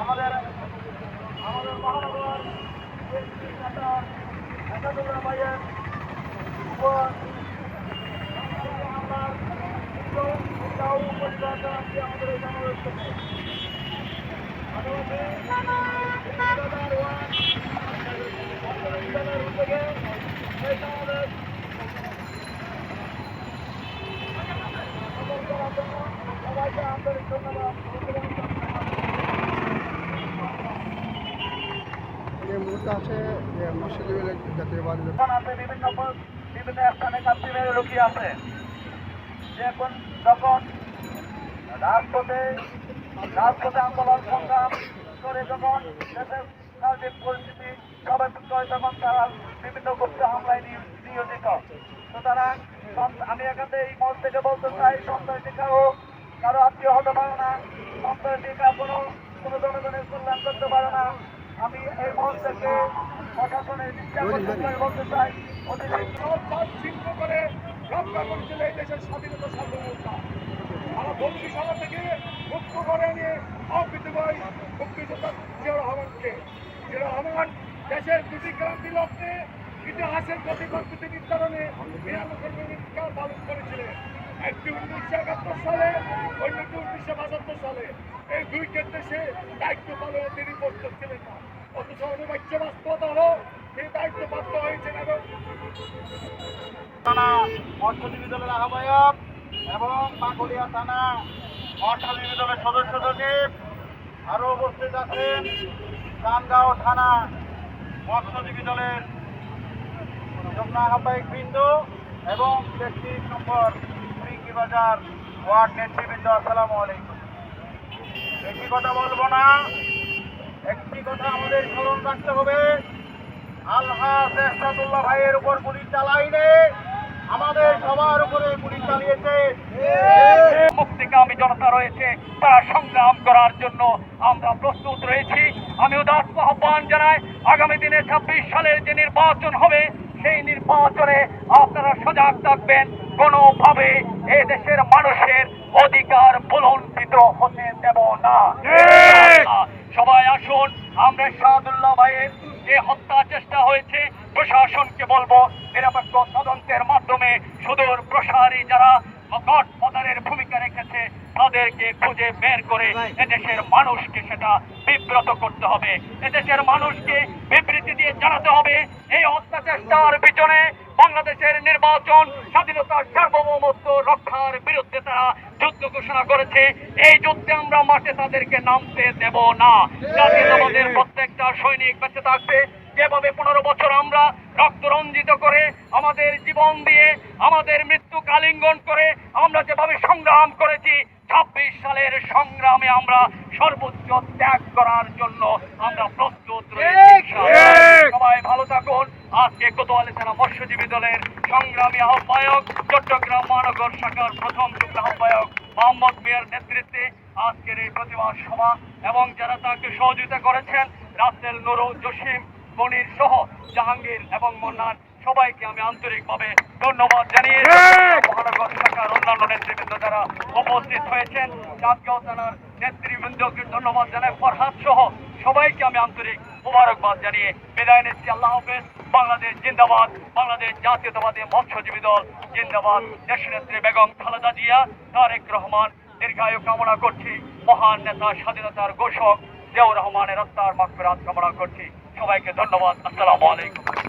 আমাদের আমাদের মহানগর একাদুল্লাহ ভাইয়ের উপর আমাদের এই সমাবেশ থেকে আদালতে ঠিকাদার ওয়ান বিদ্যালয়ের উদ্যোগে এই সমাবেশ সফল করার জন্য সবাইকে আন্তরিক ধন্যবাদ বিভিন্ন বিভিন্ন পরিস্থিতি স্বাভাবিক হয় তখন তারা বিভিন্ন গোষ্ঠী হামলায় নিয়- নিয়োজিত। সুতরাং আমি এখানে এই মঞ্চ থেকে বলতে চাই সন্ত্রাসী কারও কারও আত্মীয় হতে পারে না সন্ত্রাসী কারও কোনো কোনো জনগণের কল্যাণ করতে পারে না। আমি এই মঞ্চ থেকে প্রশাসনের বলতে চাই ছিন্ন করে রক্ষা করেছিল এই দেশের স্বাধীনতা সার্বভৌমতা থেকে মুক্ত করে নিয়ে অকৃতভাবে মুক্তিযোদ্ধা জিয়া রহমানকে। জিয়া রহমান দেশের দুটি ক্রান্তি লক্ষ্যে ইতিহাসের গতি প্রকৃতি নির্ধারণে নিরানব্বই ভূমিকা পালন করেছিলেন। একটি উনিশশো একাত্তর সালে, অন্যটি উনিশশো বাহাত্তর সালে। এই দুই ক্ষেত্রে সে দায়িত্ব পালনে তিনি প্রস্তুত ছিলেন না। অথচ অনিবার্য বাস্তবতা হলো, তিনি দায়িত্ব প্রাপ্ত হয়েছেন এবং থানা মৎস্যজীবী দলের আহ্বায়ক এবং বাঁকুড়িয়া থানা মৎস্যজীবী দলের সদস্য সচিব। আরও উপস্থিত আছেন চানগাঁও থানা মৎস্যজীবী দলের যুগ্ম আহ্বায়ক বৃন্দ এবং ব্যক্তি ফিরিঙ্গি বাজার, ওয়ার্ড নেতৃবৃন্দ আলাইকুম। একটি কথা বলব না, একটি কথা আমাদের স্মরণ রাখতে হবে। ভাইয়ের উপর গুলি চালাইলে আমাদের সবার উপরে গুলি চালিয়েছে। মুক্তিকামী জনতা রয়েছে, তারা সংগ্রাম করার জন্য আমরা প্রস্তুত রয়েছি। আমি উদাস আহ্বান জানাই, আগামী দিনে ছাব্বিশ সালের যে নির্বাচন হবে, সেই নির্বাচনে আপনারা সজাগ থাকবেন। কোনোভাবে এ দেশের মানুষের অধিকার বুলন্দিত হতে দেব না। সবাই আসুন আমরা শাহাদুল্লাহ ভাইয়ের যে হত্যা চেষ্টা হয়েছে প্রশাসনকে বলব নিরপেক্ষ তদন্তের মাধ্যমে সুদূর প্রসারী যারা গডফাদারের ভূমিকা রেখেছে তাদেরকে খুঁজে বের করে এদেশের মানুষকে সেটা বিব্রত করতে হবে। এদেশের মানুষকে বিবৃতি দিয়ে জানাতে হবে এই হত্যা চেষ্টার পিছনে বাংলাদেশের নির্বাচন স্বাধীনতার সার্বভৌমত্ব রক্ষার বিরুদ্ধে তারা যুদ্ধ ঘোষণা করেছে। এই যুদ্ধে আমরা মাঠে তাদেরকে নামতে দেব না। জাতীয়তাবাদের প্রত্যেকটা সৈনিক বেঁচে থাকবে। যেভাবে পনেরো বছর আমরা রক্ত রঞ্জিত করে আমাদের জীবন দিয়ে আমাদের মৃত্যু কালিঙ্গন করে আমরা যেভাবে সংগ্রাম করেছি ছাব্বিশ সালের সংগ্রামে আমরা সর্বোচ্চ ত্যাগ করার জন্য আমরা প্রস্তুত রয়েছি। সবাই আজকে কোতোয়ালি থানা মৎস্যজীবী দলের সংগ্রামী আহ্বায়ক, চট্টগ্রাম মহানগর শাখার প্রথম যুগ্ম আহ্বায়ক মোহাম্মদ মিয়ার নেতৃত্বে আজকের এই প্রতিবাদ সভা এবং যারা তাকে সহযোগিতা করেছেন, রাসেল নুরু, জসিম, মনির সহ জাহাঙ্গীর এবং মন্নান সবাইকে আমি আন্তরিকভাবে ধন্যবাদ জানিয়ে মহানগর শাখার অন্যান্য নেতৃবৃন্দ যারা উপস্থিত হয়েছেন চাঁদগাঁও থানার নেতৃবৃন্দকে ধন্যবাদ জানাই ফরহাদ সহ সবাইকে আমি আন্তরিক মুবারকবাদ জানিয়ে বিদায় নিচ্ছি। আল্লাহ হাফেজ বাংলাদেশ জিন্দাবাদ বাংলাদেশ জাতীয়তাবাদী মৎস্যজীবী দল জিন্দাবাদ। দেশনেত্রী বেগম খালেদা জিয়া তারেক রহমান দীর্ঘায়ু কামনা করছি। মহান নেতা স্বাধীনতার ঘোষক জিয়াউর রহমানের আত্মার মাগফিরাত কামনা করছি। সবাইকে ধন্যবাদ। আসসালামু আলাইকুম।